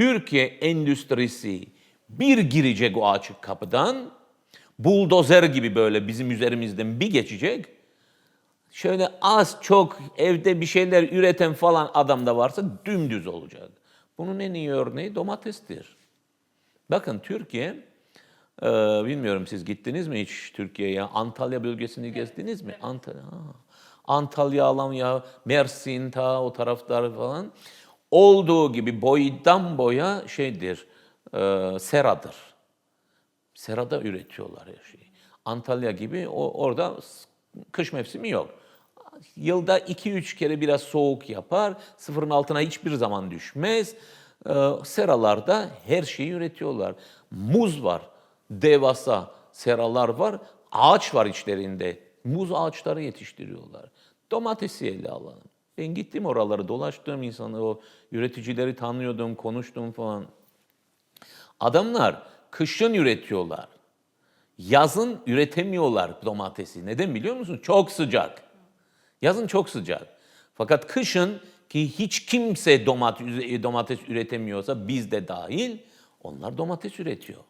Türkiye endüstrisi bir girecek o açık kapıdan, buldozer gibi böyle bizim üzerimizden bir geçecek. Şöyle az çok evde bir şeyler üreten falan adam da varsa dümdüz olacak. Bunun en iyi örneği domatestir. Bakın Türkiye, e, bilmiyorum siz gittiniz mi hiç Türkiye'ye? Antalya bölgesini gezdiniz mi? Antalya, ha. Antalya, Alanya, Mersin, ta o taraflar falan. Olduğu gibi boydan boya şeydir, e, seradır. Serada üretiyorlar her şeyi. Antalya gibi o, orada kış mevsimi yok. Yılda 2-3 kere biraz soğuk yapar. Sıfırın altına hiçbir zaman düşmez. Ee, seralarda her şeyi üretiyorlar. Muz var. Devasa seralar var. Ağaç var içlerinde. Muz ağaçları yetiştiriyorlar. Domatesi ele alalım. Ben gittim oraları dolaştım insanı o üreticileri tanıyordum, konuştum falan. Adamlar kışın üretiyorlar. Yazın üretemiyorlar domatesi. Neden biliyor musun? Çok sıcak. Yazın çok sıcak. Fakat kışın ki hiç kimse domates, domates üretemiyorsa biz de dahil onlar domates üretiyor.